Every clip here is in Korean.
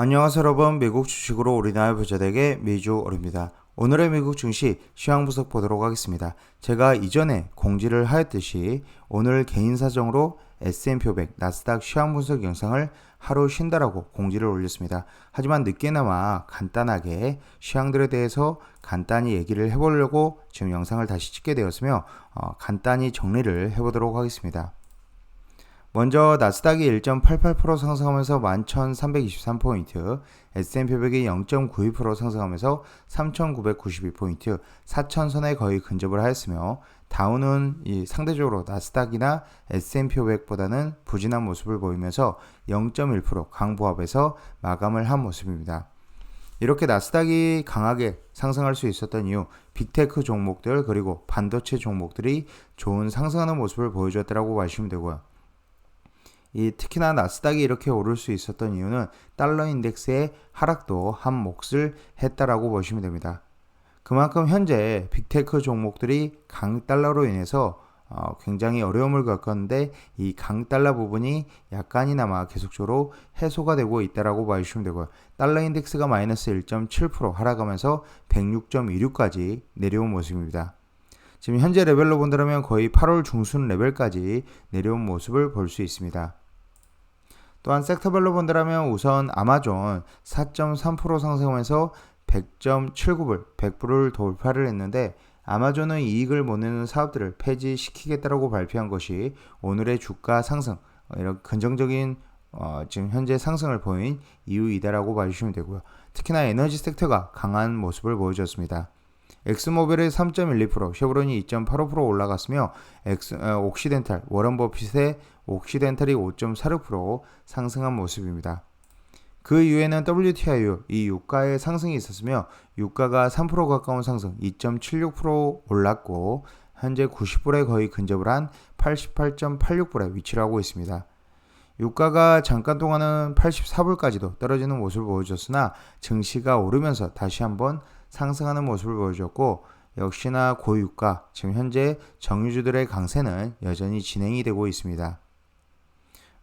안녕하세요 여러분 미국 주식으로 우리나라 부자되게 미주 오입니다 오늘의 미국 증시 시황 분석 보도록 하겠습니다. 제가 이전에 공지를 하였듯이 오늘 개인 사정으로 S&P 500 나스닥 시황 분석 영상을 하루 쉰다라고 공지를 올렸습니다. 하지만 늦게나마 간단하게 시황들에 대해서 간단히 얘기를 해보려고 지금 영상을 다시 찍게 되었으며 어, 간단히 정리를 해보도록 하겠습니다. 먼저 나스닥이 1.88% 상승하면서 11,323포인트, S&P 500이 0.92% 상승하면서 3,992포인트, 4,000선에 거의 근접을 하였으며 다운은 상대적으로 나스닥이나 S&P 500보다는 부진한 모습을 보이면서 0.1% 강보합에서 마감을 한 모습입니다. 이렇게 나스닥이 강하게 상승할 수 있었던 이유, 빅테크 종목들 그리고 반도체 종목들이 좋은 상승하는 모습을 보여줬다고 보시면 되고요. 이 특히나 나스닥이 이렇게 오를 수 있었던 이유는 달러 인덱스의 하락도 한 몫을 했다라고 보시면 됩니다. 그만큼 현재 빅테크 종목들이 강달러로 인해서 어, 굉장히 어려움을 겪었는데 이 강달러 부분이 약간이나마 계속적으로 해소가 되고 있다라고 봐주시면 되고요. 달러 인덱스가 마이너스 1.7% 하락하면서 106.26까지 내려온 모습입니다. 지금 현재 레벨로 본다면 거의 8월 중순 레벨까지 내려온 모습을 볼 수 있습니다. 또한 섹터별로 본다면 우선 아마존 4.3% 상승하면서 100.79불, 100불을 돌파를 했는데 아마존은 이익을 못 내는 사업들을 폐지시키겠다고 발표한 것이 오늘의 주가 상승, 어, 이런 긍정적인 어, 지금 현재 상승을 보인 이유이다라고 봐주시면 되고요. 특히나 에너지 섹터가 강한 모습을 보여줬습니다. 엑스모빌의 3.12%, 쉐브론이 2.85% 올라갔으며 엑스, 어, 옥시덴탈, 워런 버핏의 옥시덴탈이 5.46% 상승한 모습입니다. 그 이후에는 WTIU, 이 유가의 상승이 있었으며 유가가 3% 가까운 상승, 2.76% 올랐고 현재 90불에 거의 근접을 한 88.86불에 위치를 하고 있습니다. 유가가 잠깐 동안은 84불까지도 떨어지는 모습을 보여줬으나 증시가 오르면서 다시 한번 상승하는 모습을 보여줬고 역시나 고유가 지금 현재 정유주들의 강세는 여전히 진행이 되고 있습니다.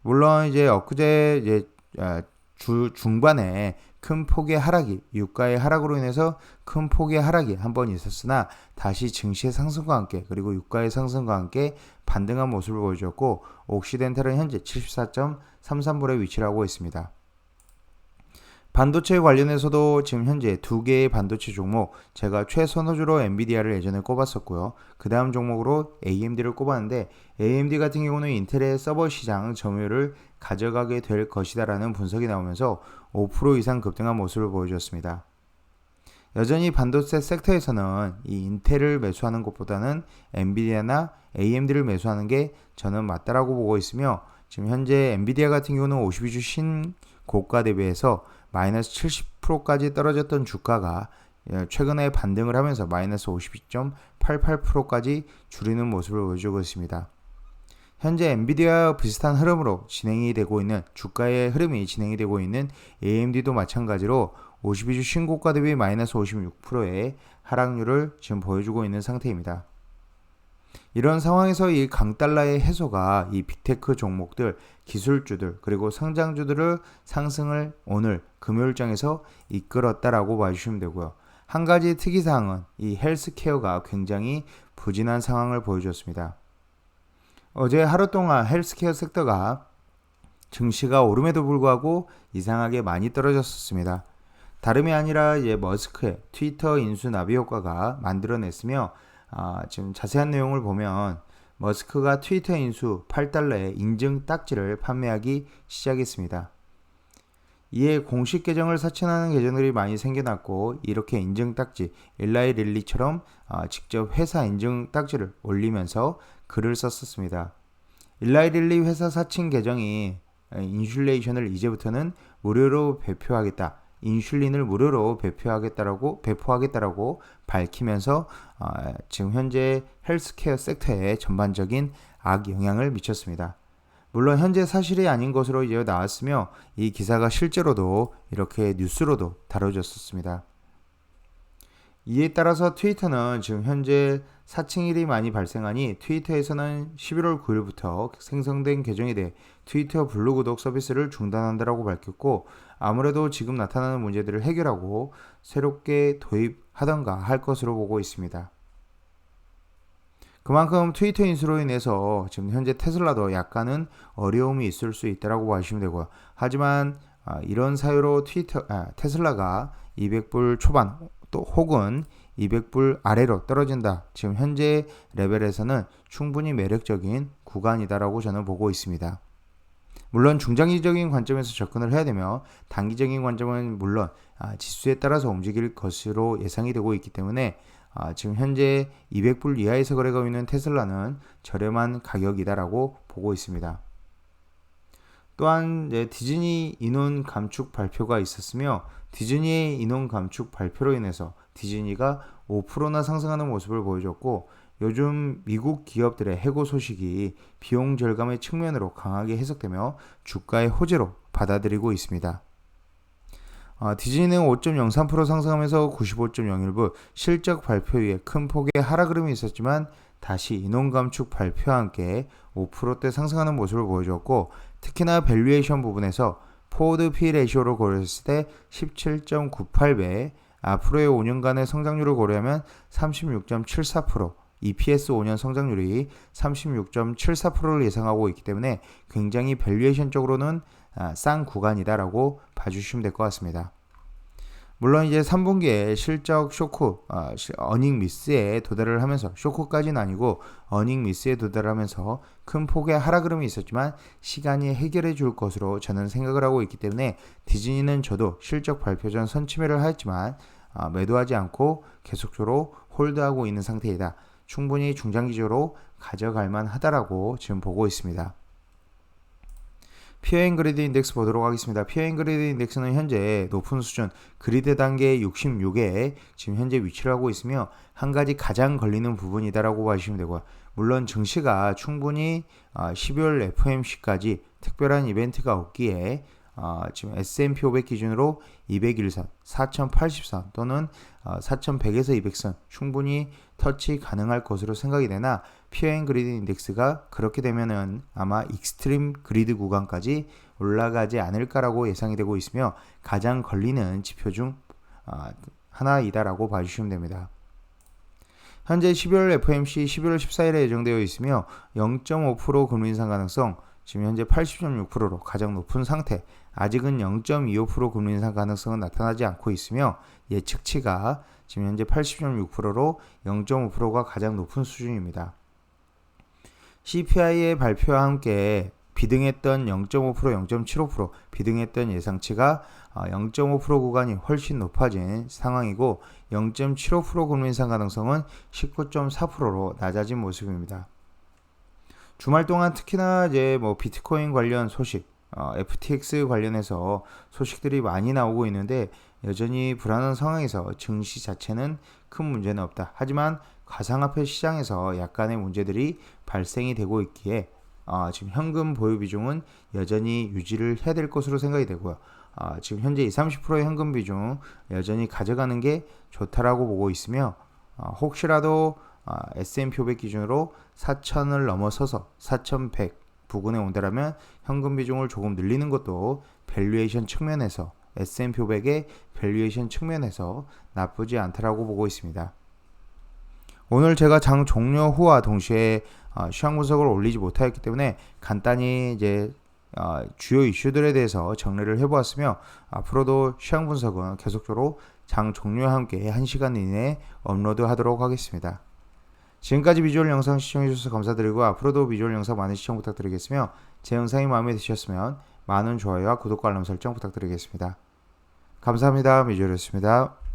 물론 이제 엊그제 이제 아, 주 중반에 큰 폭의 하락이 유가의 하락으로 인해서 큰 폭의 하락이 한 번 있었으나 다시 증시의 상승과 함께 그리고 유가의 상승과 함께 반등한 모습을 보여줬고 옥시덴탈은 현재 74.33불에 위치를 하고 있습니다. 반도체 관련해서도 지금 현재 두 개의 반도체 종목 제가 최선호주로 엔비디아를 예전에 꼽았었고요. 그 다음 종목으로 AMD를 꼽았는데 AMD 같은 경우는 인텔의 서버 시장 점유율을 가져가게 될 것이다라는 분석이 나오면서 5% 이상 급등한 모습을 보여줬습니다. 여전히 반도체 섹터에서는 이 인텔을 매수하는 것보다는 엔비디아나 AMD를 매수하는 게 저는 맞다라고 보고 있으며 지금 현재 엔비디아 같은 경우는 52주 신 고가 대비해서 마이너스 70%까지 떨어졌던 주가가 예, 최근에 반등을 하면서 마이너스 52.88%까지 줄이는 모습을 보여주고 있습니다. 현재 엔비디아 비슷한 흐름으로 진행이 되고 있는 주가의 흐름이 진행이 되고 있는 AMD도 마찬가지로 52주 신고가 대비 마이너스 56%의 하락률을 지금 보여주고 있는 상태입니다. 이런 상황에서 이 강달러의 해소가 이 빅테크 종목들, 기술주들, 그리고 성장주들을 상승을 오늘 금요일장에서 이끌었다라고 봐주시면 되고요. 한 가지 특이사항은 이 헬스케어가 굉장히 부진한 상황을 보여줬습니다. 어제 하루 동안 헬스케어 섹터가 증시가 오름에도 불구하고 이상하게 많이 떨어졌었습니다. 다름이 아니라 이제 머스크의 트위터 인수 나비 효과가 만들어냈으며 아, 지금 자세한 내용을 보면 머스크가 트위터 인수 8달러의 인증 딱지를 판매하기 시작했습니다. 이에 공식 계정을 사칭하는 계정들이 많이 생겨났고 이렇게 인증 딱지 일라이 릴리처럼 아, 직접 회사 인증 딱지를 올리면서 글을 썼었습니다. 일라이 릴리 회사 사칭 계정이 인슐레이션을 이제부터는 무료로 배표하겠다. 인슐린을 무료로 배포하겠다라고 배포하겠다라고 밝히면서 어, 지금 현재 헬스케어 섹터에 전반적인 악 영향을 미쳤습니다. 물론 현재 사실이 아닌 것으로 이제 나왔으며 이 기사가 실제로도 이렇게 뉴스로도 다뤄졌었습니다. 이에 따라서 트위터는 지금 현재 사칭 일이 많이 발생하니 트위터에서는 11월 9일부터 생성된 계정에 대해 트위터 블루 구독 서비스를 중단한다라고 밝혔고 아무래도 지금 나타나는 문제들을 해결하고 새롭게 도입하던가 할 것으로 보고 있습니다. 그만큼 트위터 인수로 인해서 지금 현재 테슬라도 약간은 어려움이 있을 수 있다라고 보시면 되고요. 하지만 아, 이런 사유로 트위터 아, 테슬라가 200불 초반 또 혹은 200불 아래로 떨어진다. 지금 현재 레벨에서는 충분히 매력적인 구간이다라고 저는 보고 있습니다. 물론 중장기적인 관점에서 접근을 해야 되며 단기적인 관점은 물론 아, 지수에 따라서 움직일 것으로 예상이 되고 있기 때문에 아, 지금 현재 200불 이하에서 거래가 있는 테슬라는 저렴한 가격이다라고 보고 있습니다. 또한 디즈니 인원 감축 발표가 있었으며 디즈니의 인원 감축 발표로 인해서 디즈니가 5%나 상승하는 모습을 보여줬고 요즘 미국 기업들의 해고 소식이 비용 절감의 측면으로 강하게 해석되며 주가의 호재로 받아들이고 있습니다. 어, 디즈니는 5.03% 상승하면서 95.01부 실적 발표 후에 큰 폭의 하락 흐름이 있었지만 다시 인원 감축 발표와 함께 5%대 상승하는 모습을 보여주었고 특히나 밸류에이션 부분에서 포드 P 레이쇼로 고려했을 때 17.98배, 앞으로의 5년간의 성장률을 고려하면 36.74%, EPS 5년 성장률이 36.74%를 예상하고 있기 때문에 굉장히 밸류에이션적으로는 아, 싼 구간이다라고 봐주시면 될 것 같습니다. 물론 이제 3분기에 실적 쇼크, 어, 어닝 미스에 도달을 하면서 쇼크까지는 아니고 어닝 미스에 도달을 하면서 큰 폭의 하락 흐름이 있었지만 시간이 해결해 줄 것으로 저는 생각을 하고 있기 때문에 디즈니는 저도 실적 발표 전 선침해를 하였지만 어, 매도하지 않고 계속적으로 홀드하고 있는 상태이다. 충분히 중장기적으로 가져갈 만하다라고 지금 보고 있습니다. 피어인 그리드 인덱스 보도록 하겠습니다. 피어인 그리드 인덱스는 현재 높은 수준 그리드 단계 66에 지금 현재 위치를 하고 있으며 한 가지 가장 걸리는 부분이다라고 봐주시면 되고요. 물론 증시가 충분히 12월 어, FOMC까지 특별한 이벤트가 없기에 어, 지금 S&P 500 기준으로 201선, 4080선 또는 어, 4100에서 200선 충분히 터치 가능할 것으로 생각이 되나 피어앤 그리드 인덱스가 그렇게 되면은 아마 익스트림 그리드 구간까지 올라가지 않을까라고 예상이 되고 있으며 가장 걸리는 지표 중 어, 하나이다라고 봐주시면 됩니다. 현재 12월 FOMC 11월 14일에 예정되어 있으며 0.5% 금리 인상 가능성 지금 현재 80.6%로 가장 높은 상태. 아직은 0.25% 금리 인상 가능성은 나타나지 않고 있으며 예측치가 지금 현재 80.6%로 0.5%가 가장 높은 수준입니다. CPI의 발표와 함께 비등했던 0.5%, 0.75%, 비등했던 예상치가 0.5% 어, 구간이 훨씬 높아진 상황이고 0.75% 금리 인상 가능성은 19.4%로 낮아진 모습입니다. 주말 동안 특히나 이제 뭐 비트코인 관련 소식, 어, FTX 관련해서 소식들이 많이 나오고 있는데 여전히 불안한 상황에서 증시 자체는 큰 문제는 없다. 하지만 가상화폐 시장에서 약간의 문제들이 발생이 되고 있기에 어, 지금 현금 보유 비중은 여전히 유지를 해야 될 것으로 생각이 되고요. 어, 지금 현재 20, 30%의 현금 비중 여전히 가져가는 게 좋다라고 보고 있으며 어, 혹시라도 아, S&P 500 기준으로 4천을 넘어서서 4,100 부근에 온다라면 현금 비중을 조금 늘리는 것도 밸류에이션 측면에서 S&P 500의 밸류에이션 측면에서 나쁘지 않다라고 보고 있습니다. 오늘 제가 장 종료 후와 동시에 어, 시황 분석을 올리지 못하였기 때문에 간단히 이제 어, 주요 이슈들에 대해서 정리를 해보았으며 앞으로도 시황 분석은 계속적으로 장 종료와 함께 1시간 이내에 업로드하도록 하겠습니다. 지금까지 비주얼 영상 시청해주셔서 감사드리고 앞으로도 비주얼 영상 많은 시청 부탁드리겠으며 제 영상이 마음에 드셨으면 많은 좋아요와 구독과 알람 설정 부탁드리겠습니다. 감사합니다. 비주얼이었습니다.